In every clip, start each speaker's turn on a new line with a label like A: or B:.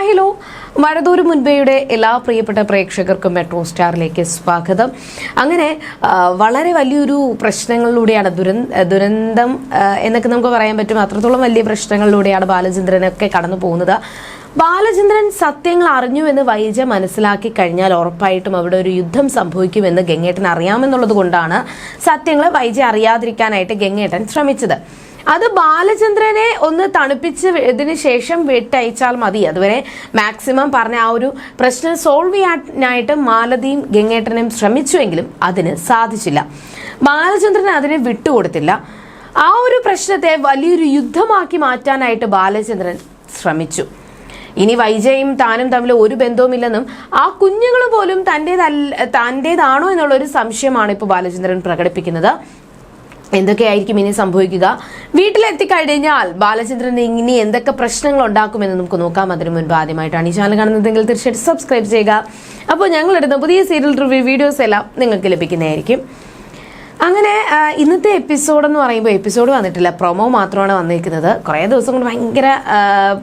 A: Hello മഴതൂര് മുൻപേയുടെ എല്ലാ പ്രിയപ്പെട്ട പ്രേക്ഷകർക്കും മെട്രോ സ്റ്റാറിലേക്ക് സ്വാഗതം. അങ്ങനെ വളരെ വലിയൊരു പ്രശ്നങ്ങളിലൂടെയാണ് ദുരന് ദുരന്തം എന്നൊക്കെ നമുക്ക് പറയാൻ പറ്റും. അത്രത്തോളം വലിയ പ്രശ്നങ്ങളിലൂടെയാണ് ബാലചന്ദ്രനൊക്കെ കടന്നു പോകുന്നത്. ബാലചന്ദ്രൻ സത്യങ്ങൾ അറിഞ്ഞു എന്ന് വൈജ മനസ്സിലാക്കി കഴിഞ്ഞാൽ ഉറപ്പായിട്ടും അവിടെ ഒരു യുദ്ധം സംഭവിക്കുമെന്ന് ഗംഗേട്ടൻ അറിയാമെന്നുള്ളത് കൊണ്ടാണ് സത്യങ്ങൾ വൈജ അറിയാതിരിക്കാനായിട്ട് ഗംഗേട്ടൻ ശ്രമിച്ചത്. അത് ബാലചന്ദ്രനെ ഒന്ന് തണുപ്പിച്ച് ഇതിന് ശേഷം വിട്ടയച്ചാൽ മതി. അതുവരെ മാക്സിമം പറഞ്ഞ ആ ഒരു പ്രശ്നം സോൾവ് ചെയ്യാനായിട്ട് മാലതിയും ഗംഗേട്ടനും ശ്രമിച്ചുവെങ്കിലും അതിന് സാധിച്ചില്ല. ബാലചന്ദ്രൻ അതിനെ വിട്ടുകൊടുത്തില്ല. ആ ഒരു പ്രശ്നത്തെ വലിയൊരു യുദ്ധമാക്കി മാറ്റാനായിട്ട് ബാലചന്ദ്രൻ ശ്രമിച്ചു. ഇനി വൈജയും താനും തമ്മിൽ ഒരു ബന്ധവുമില്ലെന്നും ആ കുഞ്ഞുങ്ങൾ പോലും തന്റെതല്ല തന്റെതാണോ എന്നുള്ള ഒരു സംശയമാണ് ഇപ്പോൾ ബാലചന്ദ്രൻ പ്രകടിപ്പിക്കുന്നത്. എന്തൊക്കെയായിരിക്കും ഇനി സംഭവിക്കുക? വീട്ടിലെത്തി കഴിഞ്ഞാൽ ബാലചന്ദ്രൻ ഇനി എന്തൊക്കെ പ്രശ്നങ്ങൾ ഉണ്ടാക്കുമെന്ന് നമുക്ക് നോക്കാം. അതിനു മുൻപ് ആദ്യമായിട്ടാണ് ഈ ചാനൽ കാണുന്നതെങ്കിൽ തീർച്ചയായിട്ടും സബ്സ്ക്രൈബ് ചെയ്യുക. അപ്പോൾ ഞങ്ങൾ ഇടുന്ന പുതിയ സീരിയൽ റിവ്യൂ വീഡിയോസ് എല്ലാം നിങ്ങൾക്ക് ലഭിക്കുന്നതായിരിക്കും. അങ്ങനെ ഇന്നത്തെ എപ്പിസോഡ് എന്ന് പറയുമ്പോൾ എപ്പിസോഡ് വന്നിട്ടില്ല. പ്രൊമോ മാത്രമാണ് വന്നിരിക്കുന്നത്. കുറേ ദിവസം കൊണ്ട് ഭയങ്കര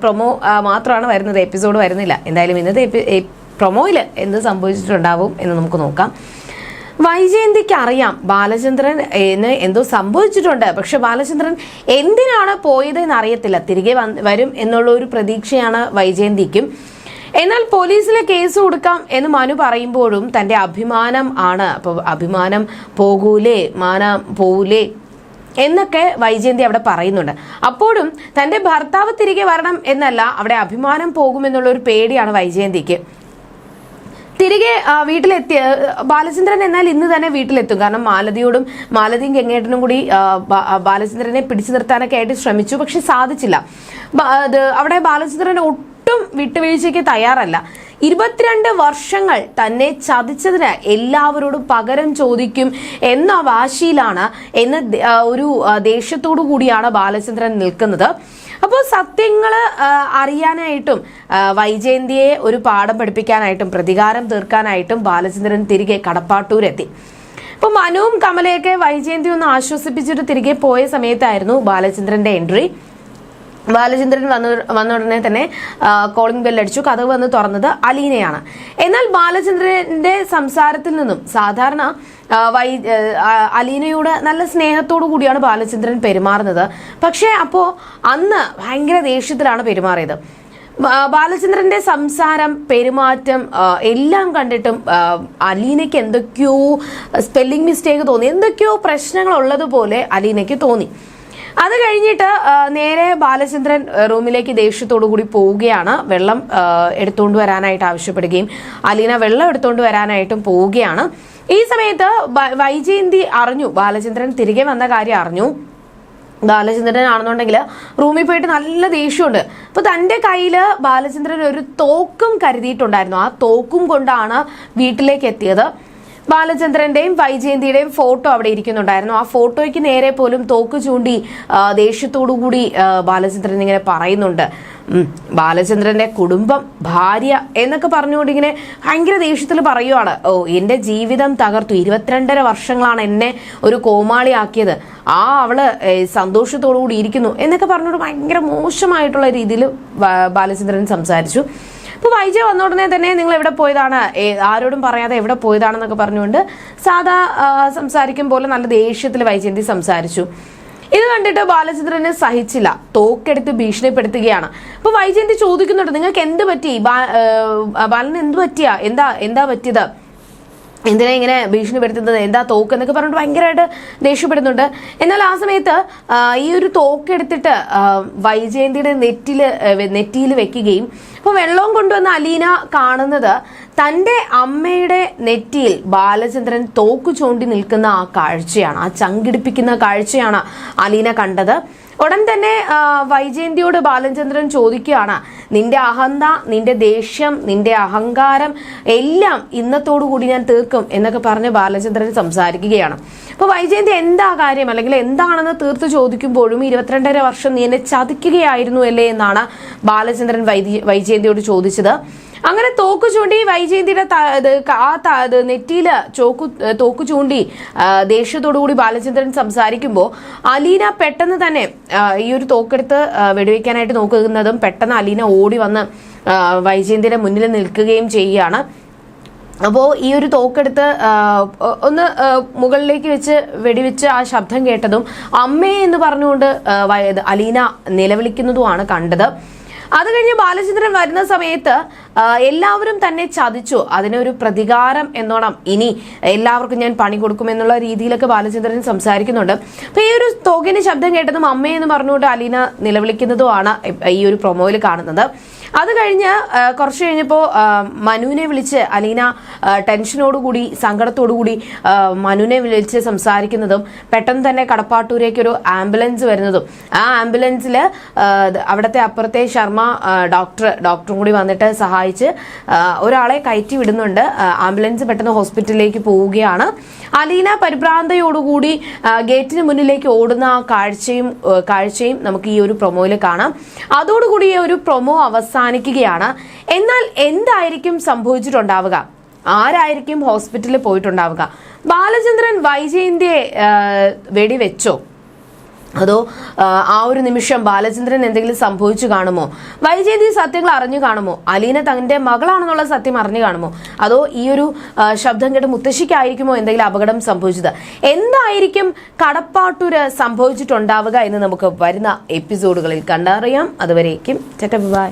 A: പ്രൊമോ മാത്രമാണ് വരുന്നത്. എപ്പിസോഡ് വരുന്നില്ല. എന്തായാലും ഇന്നത്തെ പ്രൊമോയിൽ എന്ത് സംഭവിച്ചിട്ടുണ്ടാവും എന്ന് നമുക്ക് നോക്കാം. വൈജയന്തിക്ക് അറിയാം ബാലചന്ദ്രൻ എന്തോ സംഭവിച്ചിട്ടുണ്ട്. പക്ഷെ ബാലചന്ദ്രൻ എന്തിനാണ് പോയതെന്ന് അറിയത്തില്ല തിരികെ വരും എന്നുള്ള ഒരു പ്രതീക്ഷയാണ് വൈജയന്തിക്കും. എന്നാൽ പോലീസിലെ കേസ് കൊടുക്കാം എന്ന് മനു പറയുമ്പോഴും തന്റെ അഭിമാനം ആണ്. അപ്പൊ അഭിമാനം പോകൂലേ മാന പോകൂലേ എന്നൊക്കെ വൈജയന്തി അവിടെ പറയുന്നുണ്ട്. അപ്പോഴും തന്റെ ഭർത്താവ് തിരികെ വരണം എന്നല്ല അവിടെ അഭിമാനം പോകുമെന്നുള്ള ഒരു പേടിയാണ് വൈജയന്തിക്ക്. തിരികെ വീട്ടിലെത്തിയ ബാലചന്ദ്രൻ എന്നാൽ ഇന്ന് തന്നെ വീട്ടിലെത്തും. കാരണം മാലതിയോടും മാലതിയും ഗംഗേട്ടനും കൂടി ബാലചന്ദ്രനെ പിടിച്ചു നിർത്താനൊക്കെ ആയിട്ട് ശ്രമിച്ചു പക്ഷെ സാധിച്ചില്ല. അവിടെ ബാലചന്ദ്രൻ ഒട്ടും വിട്ടുവീഴ്ചയ്ക്ക് തയ്യാറല്ല. ഇരുപത്തിരണ്ട് വർഷങ്ങൾ തന്നെ ചതിച്ചതിന് എല്ലാവരോടും പകരം ചോദിക്കും എന്ന വാശിയിലാണ് എന്ന ഒരു ദേഷ്യത്തോടു കൂടിയാണ് ബാലചന്ദ്രൻ നിൽക്കുന്നത്. അപ്പോൾ സത്യങ്ങൾ അറിയാനായിട്ടും വൈജയന്തിയെ ഒരു പാഠം പഠിപ്പിക്കാനായിട്ടും പ്രതികാരം തീർക്കാനായിട്ടും ബാലചന്ദ്രൻ തിരികെ കടപ്പാട്ടൂരെത്തി. അപ്പോൾ മനുവും കമലയൊക്കെ വൈജയന്തി ഒന്ന് ആശ്വസിപ്പിച്ചിട്ട് തിരികെ പോയ സമയത്തായിരുന്നു ബാലചന്ദ്രന്റെ എൻട്രി. ബാലചന്ദ്രൻ വന്ന വന്ന ഉടനെ തന്നെ കോളിംഗ് ബെൽ അടിച്ചു. കഥ വന്ന് തുറന്നത് അലീനയാണ്. എന്നാൽ ബാലചന്ദ്രന്റെ സംസാരത്തിൽ നിന്നും സാധാരണ വൈ അലീനയോട് നല്ല സ്നേഹത്തോടു കൂടിയാണ് ബാലചന്ദ്രൻ പെരുമാറുന്നത്. പക്ഷേ അപ്പോൾ അന്ന് ഭയങ്കര ദേഷ്യത്തിലാണ് പെരുമാറിയത്. ബാലചന്ദ്രന്റെ സംസാരം പെരുമാറ്റം എല്ലാം കണ്ടിട്ടും അലീനയ്ക്ക് എന്തൊക്കെയോ സ്പെല്ലിംഗ് മിസ്റ്റേക്ക് തോന്നി. എന്തൊക്കെയോ പ്രശ്നങ്ങൾ ഉള്ളതുപോലെ അലീനയ്ക്ക് തോന്നി. അത് കഴിഞ്ഞിട്ട് നേരെ ബാലചന്ദ്രൻ റൂമിലേക്ക് ദേഷ്യത്തോടു കൂടി പോവുകയാണ്. വെള്ളം എടുത്തുകൊണ്ട് വരാനായിട്ട് ആവശ്യപ്പെടുകയും അലീന വെള്ളം എടുത്തുകൊണ്ട് വരാനായിട്ടും പോവുകയാണ്. ഈ സമയത്ത് വൈജയന്തി അറിഞ്ഞു ബാലചന്ദ്രൻ തിരികെ വന്ന കാര്യം അറിഞ്ഞു. ബാലചന്ദ്രൻ ആണെന്നുണ്ടെങ്കിൽ റൂമിൽ പോയിട്ട് നല്ല ദേഷ്യമുണ്ട്. അപ്പൊ തന്റെ കയ്യിൽ ബാലചന്ദ്രൻ ഒരു തോക്കും കരുതിയിട്ടുണ്ടായിരുന്നു. ആ തോക്കും കൊണ്ടാണ് വീട്ടിലേക്ക് എത്തിയത്. ബാലചന്ദ്രന്റെയും വൈജയന്തിയുടെയും ഫോട്ടോ അവിടെ ഇരിക്കുന്നുണ്ടായിരുന്നു. ആ ഫോട്ടോയ്ക്ക് നേരെ പോലും തോക്ക് ചൂണ്ടി കൂടി ബാലചന്ദ്രൻ ഇങ്ങനെ പറയുന്നുണ്ട്. ബാലചന്ദ്രന്റെ കുടുംബം ഭാര്യ എന്നൊക്കെ പറഞ്ഞുകൊണ്ട് ഇങ്ങനെ ഭയങ്കര ദേഷ്യത്തിൽ പറയുവാണ്. ഓ എന്റെ ജീവിതം തകർത്തു. ഇരുപത്തിരണ്ടര വർഷങ്ങളാണ് എന്നെ ഒരു കോമാളിയാക്കിയത്. ആ അവൾ സന്തോഷത്തോടു കൂടി ഇരിക്കുന്നു എന്നൊക്കെ പറഞ്ഞുകൊണ്ട് ഭയങ്കര മോശമായിട്ടുള്ള രീതിയിൽ ബാലചന്ദ്രൻ സംസാരിച്ചു. അപ്പോൾ വൈജയ വന്ന ഉടനെ തന്നെ നിങ്ങൾ എവിടെ പോയതാണ്? ആരോടും പറയാതെ എവിടെ പോയതാണെന്നൊക്കെ പറഞ്ഞുകൊണ്ട് സാധാ സംസാരിക്കും പോലെ നല്ല ദേഷ്യത്തിൽ വൈജയന്തി സംസാരിച്ചു. ഇത് കണ്ടിട്ട് ബാലചന്ദ്രനെ സഹിച്ചില്ല. തോക്കെടുത്ത് ഭീഷണിപ്പെടുത്തുകയാണ്. അപ്പൊ വൈജയന്തി ചോദിക്കുന്നുണ്ട് നിങ്ങൾക്ക് എന്ത് പറ്റി? ബാലന് എന്ത് പറ്റിയാ? എന്താ എന്താ പറ്റിയത്? എന്തിനാ ഇങ്ങനെ ഭീഷണിപ്പെടുത്തുന്നത് എന്താ തോക്ക് എന്നൊക്കെ പറഞ്ഞിട്ട് ഭയങ്കരമായിട്ട് ദേഷ്യപ്പെടുന്നുണ്ട്. എന്നാൽ ആ സമയത്ത് ഈ ഒരു തോക്ക് എടുത്തിട്ട് വൈജയന്തിയുടെ നെറ്റിൽ നെറ്റിയിൽ വെക്കുകയും അപ്പോൾ വെള്ളവും കൊണ്ടുവന്ന അലീന കാണുന്നത് തന്റെ അമ്മയുടെ നെറ്റിയിൽ ബാലചന്ദ്രൻ തോക്ക് ചൂണ്ടി നിൽക്കുന്ന ആ കാഴ്ചയാണ് ആ ചങ്കിടിപ്പിക്കുന്ന കാഴ്ചയാണ് അലീന കണ്ടത്. ഉടൻ തന്നെ വൈജയന്തിയോട് ബാലചന്ദ്രൻ ചോദിക്കുകയാണ്. നിന്റെ അഹന്ത നിന്റെ ദേഷ്യം നിന്റെ അഹങ്കാരം എല്ലാം ഇന്നത്തോടു കൂടി ഞാൻ തീർക്കും എന്നൊക്കെ പറഞ്ഞ് ബാലചന്ദ്രൻ സംസാരിക്കുകയാണ്. അപ്പോൾ വൈജയന്തി എന്താ കാര്യം? അല്ലെങ്കിൽ എന്താണെന്ന് തീർത്ത് ചോദിക്കുമ്പോഴും ഇരുപത്തിരണ്ടര വർഷം നീ എന്നെ ചതിക്കുകയായിരുന്നു അല്ലേ എന്നാണ് ബാലചന്ദ്രൻ വൈദ്യ വൈജയന്തിയോട് ചോദിച്ചത്. അങ്ങനെ തോക്ക് ചൂണ്ടി വൈജയന്തിയുടെ ആ നെറ്റിയിൽ ചോക്കു തോക്ക് ചൂണ്ടി ആ, ദേഷ്യത്തോടു കൂടി ബാലചന്ദ്രൻ സംസാരിക്കുമ്പോൾ അലീന പെട്ടെന്ന് തന്നെ ഈ ഒരു തോക്കെടുത്ത് വെടിവെക്കാനായിട്ട് നോക്കുന്നതും പെട്ടെന്ന് അലീന ഓടി വന്ന് വൈജയന്തിയുടെ മുന്നിൽ നിൽക്കുകയും ചെയ്യുകയാണ് അപ്പോൾ ഈ ഒരു തോക്കെടുത്ത് ഒന്ന് മുകളിലേക്ക് വെച്ച് വെടിവെച്ച് ആ ശബ്ദം കേട്ടതും അമ്മേ എന്ന് പറഞ്ഞുകൊണ്ട് അലീന നിലവിളിക്കുന്നതുമാണ് കണ്ടത്. അത് കഴിഞ്ഞ് ബാലചന്ദ്രൻ വരുന്ന സമയത്ത് എല്ലാവരും തന്നെ ചതിച്ചു. അതിനൊരു പ്രതികാരം എന്നോണം. ഇനി എല്ലാവർക്കും ഞാൻ പണി കൊടുക്കും എന്നുള്ള രീതിയിലൊക്കെ ബാലചന്ദ്രൻ സംസാരിക്കുന്നുണ്ട്. അപ്പൊ ഈ ഒരു തോക്കിന് ശബ്ദം കേട്ടതും അമ്മയെന്ന് പറഞ്ഞുകൊണ്ട് അലീന നിലവിളിക്കുന്നതുമാണ് ഈ ഒരു പ്രൊമോയിൽ കാണുന്നത്. അത് കഴിഞ്ഞ് കുറച്ച് കഴിഞ്ഞപ്പോൾ മനുവിനെ വിളിച്ച് അലീന ടെൻഷനോടുകൂടി സങ്കടത്തോടുകൂടി മനുവിനെ വിളിച്ച് സംസാരിക്കുന്നതും പെട്ടെന്ന് തന്നെ കടപ്പാട്ടൂരേക്ക് ഒരു ആംബുലൻസ് വരുന്നതും. ആ ആംബുലൻസിൽ അവിടുത്തെ അപ്പുറത്തെ ശർമ്മ ഡോക്ടർ ഡോക്ടറും കൂടി വന്നിട്ട് സഹായിച്ച് ഒരാളെ കയറ്റി വിടുന്നുണ്ട്. ആംബുലൻസ് പെട്ടെന്ന് ഹോസ്പിറ്റലിലേക്ക് പോവുകയാണ്. അലീന പരിഭ്രാന്തയോടുകൂടി ഗേറ്റിന് മുന്നിലേക്ക് ഓടുന്ന ആ കാഴ്ചയും കാഴ്ചയും നമുക്ക് ഈ ഒരു പ്രൊമോയിൽ കാണാം. അതോടുകൂടി ഈ ഒരു പ്രൊമോ അവസാനിക്കുകയാണ്. എന്നാൽ എന്തായിരിക്കും സംഭവിച്ചിട്ടുണ്ടാവുക? ആരായിരിക്കും ഹോസ്പിറ്റലിൽ പോയിട്ടുണ്ടാവുക? ബാലചന്ദ്രൻ വൈജയന്തിയെ വെടിവെച്ചോ? അതോ ആ, ഒരു നിമിഷം ബാലചന്ദ്രൻ എന്തെങ്കിലും സംഭവിച്ചു കാണുമോ? വൈജയന്തി സത്യങ്ങൾ അറിഞ്ഞു കാണുമോ? അലീന തന്റെ മകളാണെന്നുള്ള സത്യം അറിഞ്ഞു കാണുമോ? അതോ ഈ ഒരു ശബ്ദം കേട്ട് മുത്തശ്ശിക്കായിരിക്കുമോ എന്തെങ്കിലും അപകടം സംഭവിച്ചത്? എന്തായിരിക്കും കടപ്പാട്ടൂര് സംഭവിച്ചിട്ടുണ്ടാവുക എന്ന് നമുക്ക് വരുന്ന എപ്പിസോഡുകളിൽ കണ്ടറിയാം. അതുവരേക്കും ബൈ.